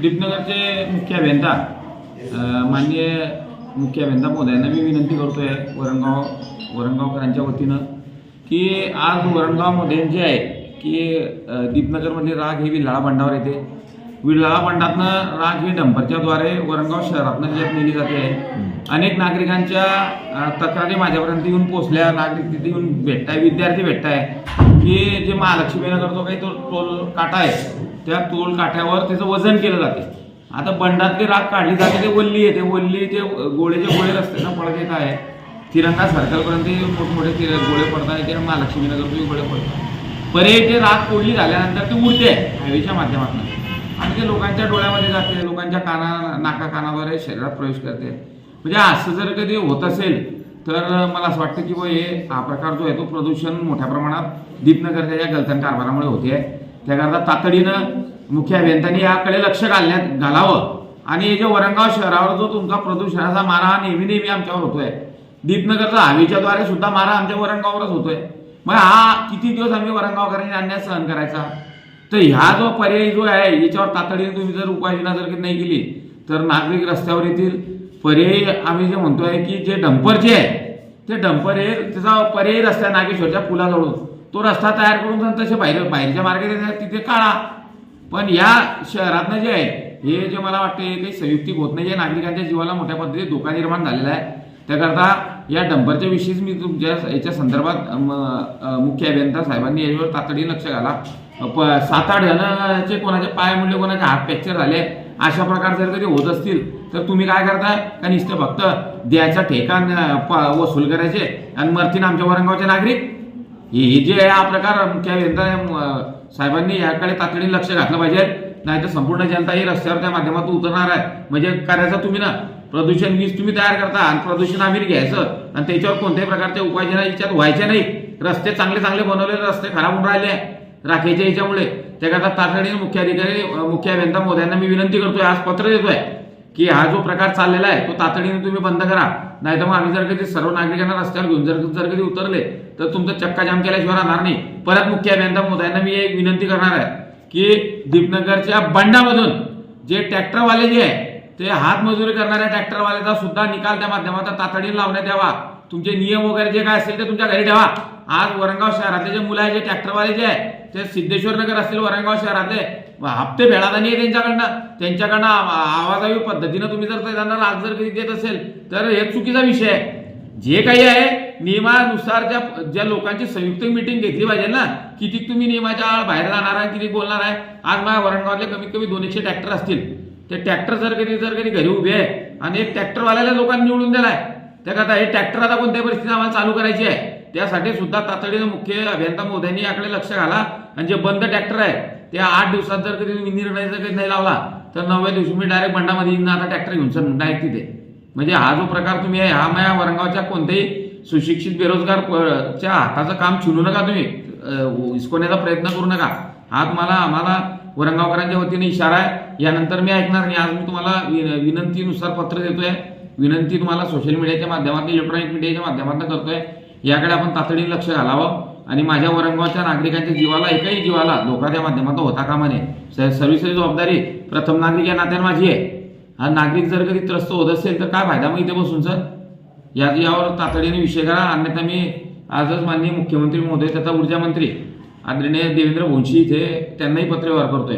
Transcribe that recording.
दीपनगरचे मुख्य अभियंता माननीय मुख्य अभियंता महोदयांना मी विनंती करतोय वरणगाव वरणगावकरांच्या वतीनं की आज वरणगावमध्ये जे आहे की दीपनगरमध्ये राग ही विल्हाळा बंडावर येते विल्हाळा बंडातनं राग ही डंपरच्याद्वारे वरणगाव शहरातनं जिल्ह्यात नेली जाते. अनेक नागरिकांच्या तक्रारी माझ्यापर्यंत येऊन पोचल्या. नागरिक तिथे येऊन भेटताय विद्यार्थी भेटताय. की जे महालक्ष्मीला करतो काही तो टोल काटा आहे त्या टोल काट्यावर त्याचं वजन केलं जाते. आता बंडातली राख काढली जाते ते वल्ली येते वल्ली ते गोळेचे गोळे रस्ते ना पडत येत आहे तिरंगा सर्कलपर्यंत मोठमोठे तिर गोळे पडतात ते महालक्ष्मी नगर गोळे पडतात पर्याय ते राख तोडली झाल्यानंतर ती उडते हायवेच्या माध्यमातून. आणि ते लोकांच्या डोळ्यामध्ये जाते लोकांच्या काना नाका कानाद्वारे शरीरात प्रवेश करते. म्हणजे असं जर कधी होत असेल तर मला असं वाटतं की बुवा हे हा प्रकार जो आहे तो प्रदूषण मोठ्या प्रमाणात दीपनगरच्या या गलतन कारभारामुळे होते आहे त्याकरता तातडीनं मुख्य अभियंत्यांनी याकडे लक्ष घालण्यात घालावं. आणि हे जे वरंगाव शहरावर जो तुमचा प्रदूषणाचा मारा हा नेहमी नेहमी आमच्यावर होतोय. दीपनगरचा हवेच्याद्वारे सुद्धा मारा आमच्या वरणगाववरच होतोय. मग हा किती दिवस आम्ही वरणगावकरांनी अन्याय सहन करायचा? तर ह्या जो पर्याय जो आहे याच्यावर तातडीने तुम्ही जर उपाययोजना जर नाही केली तर नागरिक रस्त्यावर येतील. पर्यायी आम्ही जे म्हणतोय की जे डंपर जे आहे ते डंपर हे त्याचा पर्यायी रस्ता आहे नागेश्वरच्या पुलाजवळून. तो रस्ता तयार करून तसे बाहेर बाहेरच्या मार्गात तिथे काढा. पण या शहरातनं जे आहे हे जे मला वाटतं हे काही संयुक्तिक होत नाही. जे नागरिकांच्या जीवाला मोठ्या पद्धतीने धोका निर्माण झालेला आहे. त्याकरता या डंपरच्या विषयीच मी तुमच्या याच्या संदर्भात मुख्य अभियंता साहेबांनी याच्यावर तातडीने लक्ष घाला. सात आठ जणांचे कोणाचे पाय मुंडले कोणाचे हात फ्रॅक्चर झाले अशा प्रकार जर कधी होत असतील तर तुम्ही काय करताय? का नुसतं फक्त द्यायचा ठेकाण प- वसूल करायचे आणि मरतीन आमच्या वरंगावचे नागरिक. हे जे आहे हा प्रकार मुख्य साहेबांनी याकडे तातडीने लक्ष घातलं पाहिजे. नाहीतर संपूर्ण जनता ही रस्त्यावर त्या माध्यमातून उतरणार आहे. म्हणजे करायचं तुम्ही ना. प्रदूषण वीज तुम्ही तयार करता आणि प्रदूषण आम्ही घ्यायचं. आणि त्याच्यावर कोणत्याही प्रकारच्या उपाययोजना याच्यात व्हायच्या नाही. रस्ते चांगले चांगले बनवलेले रस्ते खराब होऊन राहिले. आहे राखेच्या याच्यामुळे. त्याकरता तातडीने मुख्याधिकारी अं, मुख्य अभियंता मी विनंती करतोय आज पत्र देतोय की हा जो प्रकार चाललेला आहे तो तातडीने तुम्ही बंद करा. नाही तर मग आम्ही जर कधी सर्व नागरिकांना रस्त्यावर घेऊन जर जर कधी उतरले तर तुमचं चक्का जाम केल्याशिवाय राहणार नाही. परत मुख्य अभियंता महोदयांना मी एक विनंती करणार आहे की दीपनगरच्या बंडामधून जे ट्रॅक्टरवाले जे आहे ते हातमजुरी करणाऱ्या ट्रॅक्टरवाल्याचा सुद्धा निकाल त्या माध्यमातून तातडीने लावण्यात यावा. तुमचे नियम वगैरे जे काय असेल ते तुमच्या घरी ठेवा. आज वरंगाव शहरातले जे मुलं आहे जे ट्रॅक्टरवाले जे आहे ते सिद्धेश्वर नगर असतील वरणगाव शहरातले हप्ते फेडादानी आहे त्यांच्याकडनं. त्यांच्याकडनं आवा- आवाजावी पद्धतीनं तुम्ही जर त्यांना लाच जर कधी देत असेल तर हे चुकीचा विषय आहे. जे काही आहे नियमानुसार ज्या ज्या लोकांची संयुक्त मिटिंग घेतली पाहिजे ना किती तुम्ही नियमाच्या बाहेर जाणार आहे किती बोलणार आहे. आज माझ्या वरणगावातले कमीत कमी दोन एकशे ट्रॅक्टर असतील. ते ट्रॅक्टर जर कधी जर कधी घरी उभे आहे आणि एक ट्रॅक्टरवाल्याला लोकांनी निवडून दिलाय. त्याकरता हे ट्रॅक्टर आता कोणत्याही परिस्थितीत आम्हाला चालू करायची आहे? त्यासाठी सुद्धा तातडीनं मुख्य अभियंता मोद्यांनी याकडे लक्ष घाला. आणि जे बंद ट्रॅक्टर आहे ते आठ दिवसात जर कधी तुम्ही निर्णय जर कधी नाही लावला तर नवव्या दिवशी मी डायरेक्ट बंडामध्ये येईन आता ट्रॅक्टर घेऊन सर डायरेक्ट तिथे. म्हणजे हा जो प्रकार तुम्ही आहे हा माझ्या वरंगावच्या कोणत्याही सुशिक्षित बेरोजगार च्या हाताचं काम छिनू नका तुम्ही. हिसकवण्याचा प्रयत्न करू नका. हा तुम्हाला आम्हाला वरंगावकरांच्या वतीने इशारा आहे. यानंतर मी ऐकणार नाही. आज मी तुम्हाला विनंतीनुसार पत्र देतोय. विनंती तुम्हाला सोशल मीडियाच्या माध्यमातून इलेक्ट्रॉनिक मीडियाच्या माध्यमातून करतोय. याकडे आपण तातडीने लक्ष घालावं आणि माझ्या औरंगाबादच्या नागरिकांच्या जीवाला एकही जीवाला धोका त्या माध्यमातून होता कामा नये. स- जबाबदारी प्रथम नागरिक या नात्याने माझी आहे. हा नागरिक जर कधी त्रस्त होत असेल तर काय फायदा मग इथे बसून सर? या यावर तातडीने विषय करा. अन्यथा मी आजच माननीय मुख्यमंत्री महोदय तथा ऊर्जा मंत्री आदरणीय देवेंद्र भोंशी इथे त्यांनाही पत्र व्यवहार करतोय.